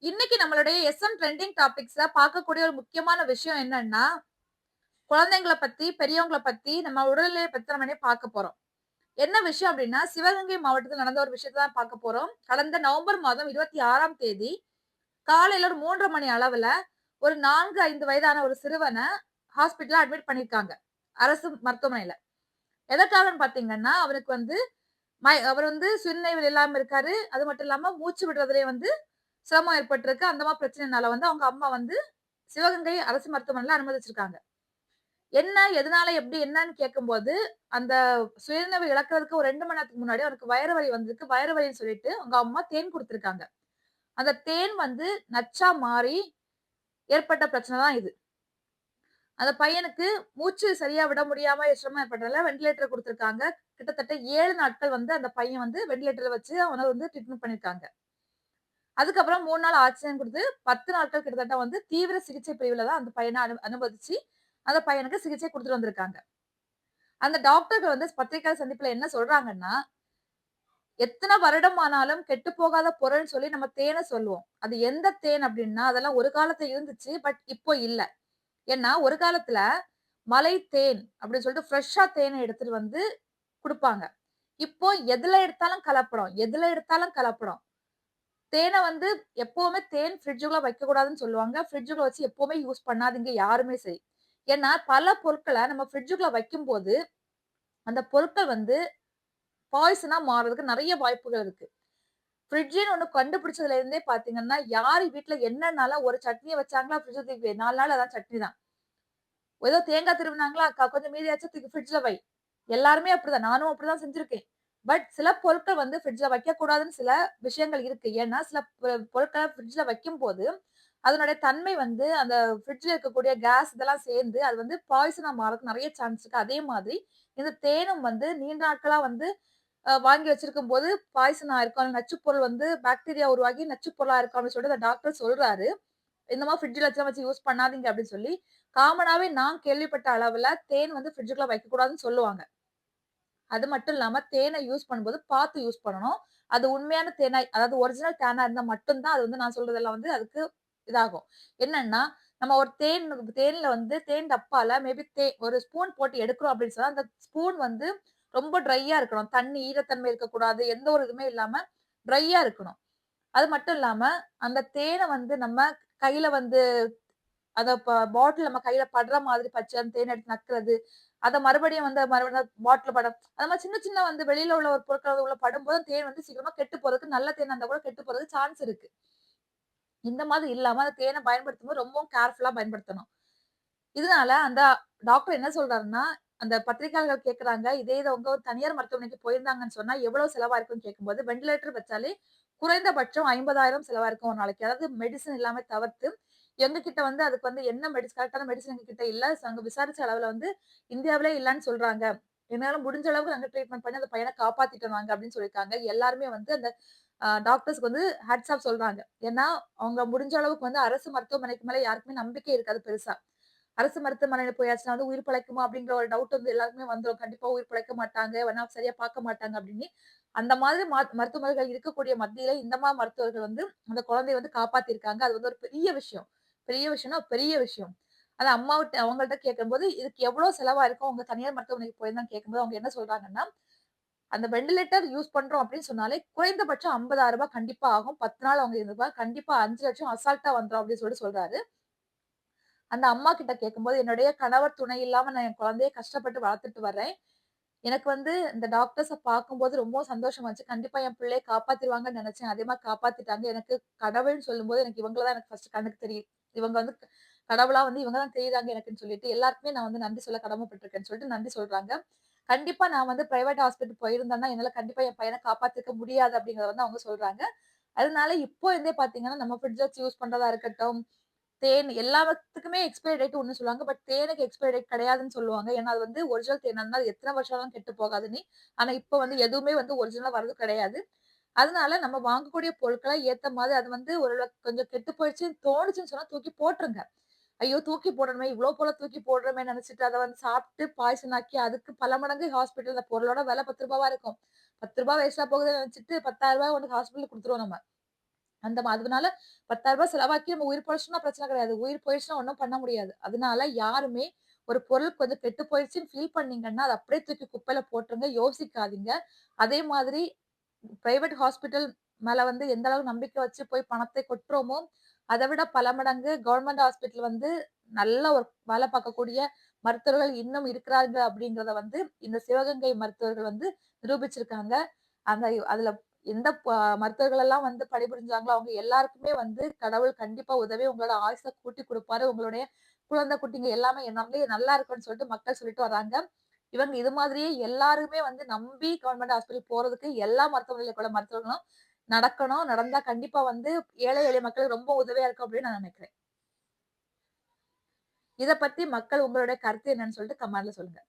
இன்னைக்கு நம்மளுடைய SM trending டாபிக்ஸ்ல பார்க்கக்கூடிய ஒரு முக்கியமான விஷயம் என்னன்னா குழந்தைங்கள பத்தி பெரியவங்கள பத்தி நம்ம உடல்நிலையை பத்தி நம்ம பார்க்க போறோம்? என்ன விஷயம் அப்படின்னா சிவகங்கை மாவட்டத்தில் நடந்த ஒரு விஷயத்தை தான் பார்க்க போறோம். கடந்த நவம்பர் மாதம் இருபத்தி ஆறாம் தேதி காலையில ஒரு மூன்றரை மணி அளவுல ஒரு நான்கு ஐந்து வயதான ஒரு சிறுவனை ஹாஸ்பிட்டலில் அட்மிட் பண்ணியிருக்காங்க அரசு மருத்துவமனையில. எதற்காகன்னு பாத்தீங்கன்னா அவருக்கு வந்து மய- அவர் வந்து சுயநினைவில் இல்லாம இருக்காரு. அது மட்டும் இல்லாம மூச்சு விடுறதுலயே வந்து சிரமம் ஏற்பட்டிருக்கு. அந்த மாதிரி பிரச்சனைனால வந்து அவங்க அம்மா வந்து சிவகங்கை அரசு மருத்துவமனையில அனுமதிச்சிருக்காங்க. என்ன எதனால எப்படி என்னன்னு கேட்கும்போது அந்த சுயநினைவு இழக்கிறதுக்கு ஒரு ரெண்டு மணி நேரத்துக்கு முன்னாடி அவருக்கு வயிறு வலி வந்திருக்கு வயிறு வலின்னு சொல்லிட்டு அவங்க அம்மா தேன் கொடுத்துருக்காங்க. அந்த தேன் வந்து நச்சா மாறி ஏற்பட்ட பிரச்சனை தான் இது. அந்த பையனுக்கு மூச்சு சரியா விட முடியாம சிரமம் ஏற்பட்டதால வெண்டிலேட்டர் கொடுத்துருக்காங்க. கிட்டத்தட்ட ஏழு நாட்கள் வந்து அந்த பையன் வந்து வெண்டிலேட்டர்ல வச்சு அவனை வந்து ட்ரீட்மெண்ட் பண்ணிருக்காங்க. அதுக்கப்புறம் மூணு நாள் ஆக்சிஜன் கொடுத்து பத்து நாட்கள் கிட்டத்தட்ட வந்து தீவிர சிகிச்சை பிரிவில் தான் அந்த பையனை அனு அனுமதிச்சு அந்த பையனுக்கு சிகிச்சை கொடுத்துட்டு வந்திருக்காங்க. அந்த டாக்டர்கள் வந்து பத்திரிகை சந்திப்புல என்ன சொல்றாங்கன்னா எத்தனை வருடம் ஆனாலும் கெட்டு போகாத பொருள்னு சொல்லி நம்ம தேனை சொல்லுவோம். அது எந்த தேன் அப்படின்னா அதெல்லாம் ஒரு காலத்துல இருந்துச்சு பட் இப்போ இல்லை. ஏன்னா ஒரு காலத்துல மலை தேன் அப்படின்னு சொல்லிட்டு ஃப்ரெஷ்ஷா தேனை எடுத்துட்டு வந்து கொடுப்பாங்க. இப்போ எதுல எடுத்தாலும் கலப்படம் எதுல எடுத்தாலும் கலப்படம். தேனை வந்து எப்பவுமே தேன் ஃப்ரிட்ஜுக்குள்ள வைக்க கூடாதுன்னு சொல்லுவாங்க. ஃப்ரிட்ஜுக்குள்ள வச்சு எப்பவுமே யூஸ் பண்ணாதீங்க யாருமே சரி. ஏன்னா பல பொருட்களை நம்ம ஃப்ரிட்ஜுக்குள்ள வைக்கும்போது அந்த பொருட்கள் வந்து பாய்சனா மாறதுக்கு நிறைய வாய்ப்புகள் இருக்கு. ஃப்ரிட்ஜின்னு ஒண்ணு கண்டுபிடிச்சதுல இருந்தே பாத்தீங்கன்னா யார் வீட்டுல என்னன்னால ஒரு சட்னியை வச்சாங்களா ஃப்ரிட்ஜ் தூக்கி நாலு நாள் அதான் சட்னி தான். ஏதோ தேங்காய் திரும்பினாங்களா அக்கா கொஞ்சம் மீதியாச்சும் தூக்கி ஃப்ரிட்ஜ்ல வை. எல்லாருமே அப்படிதான் நானும் அப்படிதான் செஞ்சிருக்கேன். பட் சில பொருட்கள் வந்து ஃப்ரிட்ஜில் வைக்கக்கூடாதுன்னு சில விஷயங்கள் இருக்கு. ஏன்னா சில பொருட்களை ஃப்ரிட்ஜில் வைக்கும் போது அதனுடைய தன்மை வந்து அந்த ஃப்ரிட்ஜில் இருக்கக்கூடிய கேஸ் இதெல்லாம் சேர்ந்து அது வந்து பாய்சனா மாறதுக்கு நிறைய சான்ஸ் இருக்கு. அதே மாதிரி இந்த தேனும் வந்து நீண்ட நாட்களாக வந்து வாங்கி வச்சிருக்கும் போது பாய்சனா இருக்கும். நச்சுப்பொருள் வந்து பாக்டீரியா உருவாகி நச்சு இருக்கும் அப்படின்னு சொல்லிட்டு டாக்டர் சொல்றாரு. இந்த மாதிரி ஃப்ரிட்ஜில் வச்சு வச்சு யூஸ் பண்ணாதீங்க அப்படின்னு சொல்லி காமனாவே நான் கேள்விப்பட்ட அளவுல தேன் வந்து ஃப்ரிட்ஜுக்குள்ள வைக்கக்கூடாதுன்னு சொல்லுவாங்க. அது மட்டும் இல்லாம தேனை யூஸ் பண்ணும்போது பார்த்து யூஸ் பண்ணணும். அது உண்மையான தேனாய் அதாவது ஒரிஜினல் தேனா இருந்தா மட்டும்தான் அது வந்து நான் சொல்றதெல்லாம் வந்து அதுக்கு இதாகும். என்னன்னா நம்ம ஒரு தேன் தேன்ல வந்து தேன் டப்பால மேபி தே ஒரு ஸ்பூன் போட்டு எடுக்கிறோம் அப்படின்னு சொன்னா அந்த ஸ்பூன் வந்து ரொம்ப ட்ரையா இருக்கணும். தண்ணி ஈரத்தன்மை இருக்கக்கூடாது எந்த ஒரு இதுவுமே இல்லாம ட்ரையா இருக்கணும். அது மட்டும் இல்லாம அந்த தேனை வந்து நம்ம கையில வந்து அத பாட்டில் நம்ம கையில படுற மாதிரி பச்சை அந்த தேன் எடுத்து நக்குறது அதை மறுபடியும் வந்து மறுபடியும் பாட்டில் படம் அது மாதிரி சின்ன சின்ன வந்து வெளியில உள்ள ஒரு பொருட்கள் உள்ள படும்போது தேன் வந்து சீக்கிரமா கெட்டு போறதுக்கு நல்ல தேன் அந்த கூட கெட்டு போறதுக்கு சான்ஸ் இருக்கு. இந்த மாதிரி இல்லாம அந்த தேனை பயன்படுத்தும் போது ரொம்பவும் கேர்ஃபுல்லா பயன்படுத்தணும். இதனால அந்த டாக்டர் என்ன சொல்றாருன்னா அந்த பத்திரிகையாளர்கள் கேக்குறாங்க இதே இது உங்க ஒரு தனியார் மருத்துவமனைக்கு போயிருந்தாங்கன்னு சொன்னா எவ்வளவு செலவா இருக்கும்னு கேட்கும்போது வெண்டிலேட்டர் வச்சாலே குறைந்தபட்சம் ஐம்பதாயிரம் செலவா இருக்கும் ஒரு நாளைக்கு. அதாவது மெடிசன் எல்லாமே தவிர்த்து எங்க கிட்ட வந்து அதுக்கு வந்து என்ன மெடிசன் கரெக்டான மெடிசன் எங்க கிட்ட இல்ல. அங்க விசாரிச்ச அளவுல வந்து இந்தியாவிலே இல்லைன்னு சொல்றாங்க. என்னால முடிஞ்ச அளவுக்கு நாங்க ட்ரீட்மெண்ட் பண்ணி அந்த பையனை காப்பாத்திட்டு வாங்க அப்படின்னு சொல்லியிருக்காங்க. எல்லாருமே வந்து அந்த டாக்டர்ஸ்க்கு வந்து ஹேட்ஸ் ஆஃப் சொல்றாங்க. ஏன்னா அவங்க முடிஞ்ச அளவுக்கு வந்து அரசு மருத்துவமனைக்கு மேல யாருக்குமே நம்பிக்கை இருக்காது பெருசா. அரசு மருத்துவமனையில போயாச்சுன்னா வந்து உயிர் பிழைக்குமா அப்படிங்கிற ஒரு டவுட் வந்து எல்லாருக்குமே வந்துடும் கண்டிப்பா உயிர் பிழைக்க மாட்டாங்க. வேணா சரியா பார்க்க மாட்டாங்க அப்படின்னு. அந்த மாதிரி மா- மருத்துவமனைகள் இருக்கக்கூடிய மத்தியில இந்த மாதிரி மருத்துவர்கள் வந்து அந்த குழந்தைய வந்து காப்பாத்திருக்காங்க. அது வந்து ஒரு பெரிய விஷயம். பெரிய விஷயம்னா பெரிய விஷயம். அது அம்மாவிட்ட அவங்கள்ட்ட கேட்கும்போது இதுக்கு எவ்வளோ செலவா இருக்கும் அவங்க தனியார் மருத்துவமனைக்கு போயிருந்தான் கேட்கும்போது அவங்க என்ன சொல்றாங்கன்னா அந்த வெண்டிலேட்டர் யூஸ் பண்றோம் அப்படின்னு சொன்னாலே குறைந்தபட்சம் ஐம்பதாயிரம் ரூபாய் கண்டிப்பா ஆகும். பத்து நாள் அவங்க இருந்திருப்பா கண்டிப்பா அஞ்சு லட்சம் அசால்ட்டா வந்துரும் அப்படின்னு சொல்லிட்டு சொல்றாரு. அந்த அம்மா கிட்ட கேட்கும்போது என்னுடைய கணவர் துணை இல்லாம நான் என் குழந்தைய கஷ்டப்பட்டு வளர்த்துட்டு வர்றேன். எனக்கு வந்து இந்த டாக்டர்ஸை பார்க்கும்போது ரொம்ப சந்தோஷமா இருந்துச்சு. கண்டிப்பா என் பிள்ளைய காப்பாத்திருவாங்கன்னு நினைச்சேன். அதே மாதிரி காப்பாத்திட்டாங்க. எனக்கு கடவுள்னு சொல்லும்போது எனக்கு இவங்கள தான் எனக்கு ஃபர்ஸ்ட் கண்ணுக்கு தெரியும். இவங்க வந்து கடவுளா வந்து இவங்க தான் தெரியுறாங்க எனக்குன்னு சொல்லிட்டு எல்லாருக்குமே நான் வந்து நன்றி சொல்ல கடமைப்பட்டிருக்கேன்னு சொல்லிட்டு நன்றி சொல்றாங்க. கண்டிப்பா நான் வந்து பிரைவேட் ஹாஸ்பிட்டல் போயிருந்தேன்னா என்னால கண்டிப்பா என் பையனை காப்பாத்திருக்க முடியாது அப்படிங்கறத வந்து அவங்க சொல்றாங்க. அதனால இப்போ இருந்தே பாத்தீங்கன்னா நம்ம ஃப்ரிட்ஜ் வச்சு யூஸ் பண்றதா இருக்கட்டும் தேன் எல்லாத்துக்குமே எக்ஸ்பைரி டேட் ஒன்று சொல்லுவாங்க. பட் தேனுக்கு எக்ஸ்பைரி டேட் கிடையாதுன்னு சொல்லுவாங்க. ஏன்னா அது வந்து ஒரிஜினல் தேனா இருந்தால் எத்தனை வருஷம் கெட்டு போகாதுன்னு ஆனா இப்போ வந்து எதுவுமே வந்து ஒரிஜினலா வர்றது கிடையாது. அதனால நம்ம வாங்கக்கூடிய பொருட்களை ஏத்த மாதிரி அது வந்து ஒரு கொஞ்சம் கெட்டு போயிடுச்சுன்னு தோணுச்சுன்னு சொன்னா தூக்கி போட்டுருங்க ஐயோ தூக்கி போடணுமே இவ்வளோ போல தூக்கி போடுறோமே நினைச்சிட்டு அதை வந்து சாப்பிட்டு பாய்சன் ஆக்கி அதுக்கு பல மடங்கு ஹாஸ்பிட்டல் அந்த பொருளோட விலை பத்து ரூபாவா இருக்கும் பத்து ரூபாய் வேஸ்டா போகுதுன்னு நினைச்சிட்டு பத்தாயிரம் ரூபாய் உனக்கு ஹாஸ்பிட்டல் கொடுத்துருவோம் நம்ம அந்த அதனால ரூ. 10,000 செலவாக்கி நம்ம உயிர் போயிடுச்சுன்னா பிரச்சனை கிடையாது. உயிர் போயிடுச்சுன்னா ஒன்றும் பண்ண முடியாது. அதனால யாருமே ஒரு பொருள் கொஞ்சம் கெட்டு போயிடுச்சுன்னு ஃபீல் பண்ணீங்கன்னா, அதை அப்படியே தூக்கி குப்பையில போட்டுருங்க. யோசிக்காதீங்க. அதே மாதிரி பிரைவேட் ஹாஸ்பிட்டல் மேல வந்து எந்த அளவு நம்பிக்கை வச்சு போய் பணத்தை கொட்டுறோமோ, அதை விட பல மடங்கு கவர்மெண்ட் ஹாஸ்பிட்டல் வந்து நல்ல ஒரு வேலை பார்க்கக்கூடிய மருத்துவர்கள் இன்னும் இருக்கிறாங்க அப்படிங்கிறத வந்து இந்த சிவகங்கை மருத்துவர்கள் வந்து நிரூபிச்சிருக்காங்க. அந்த அதுல எந்த மருத்துவர்கள் எல்லாம் வந்து பணிபுரிஞ்சாங்களோ, அவங்க எல்லாருக்குமே வந்து கடவுள் கண்டிப்பா உதவி உங்களோட ஆயுசை கூட்டி கொடுப்பாரு உங்களுடைய குழந்தை குட்டிங்க எல்லாமே நிறைய நல்லா இருக்கும்னு சொல்லிட்டு மக்கள் சொல்லிட்டு வராங்க இவங்க இது மாதிரியே எல்லாருமே வந்து நம்பி கவர்ன்மெண்ட் ஹாஸ்பிட்டல் போறதுக்கு எல்லா மருத்துவமனையில கூட மருத்துவர்களும் நடக்கணும். நடந்தா கண்டிப்பா வந்து ஏழை எளிய மக்களுக்கு ரொம்ப உதவியா இருக்கும் அப்படின்னு நான் நினைக்கிறேன். இத பத்தி மக்கள் உங்களுடைய கருத்து என்னன்னு சொல்லிட்டு கமெண்ட்ல சொல்லுங்க.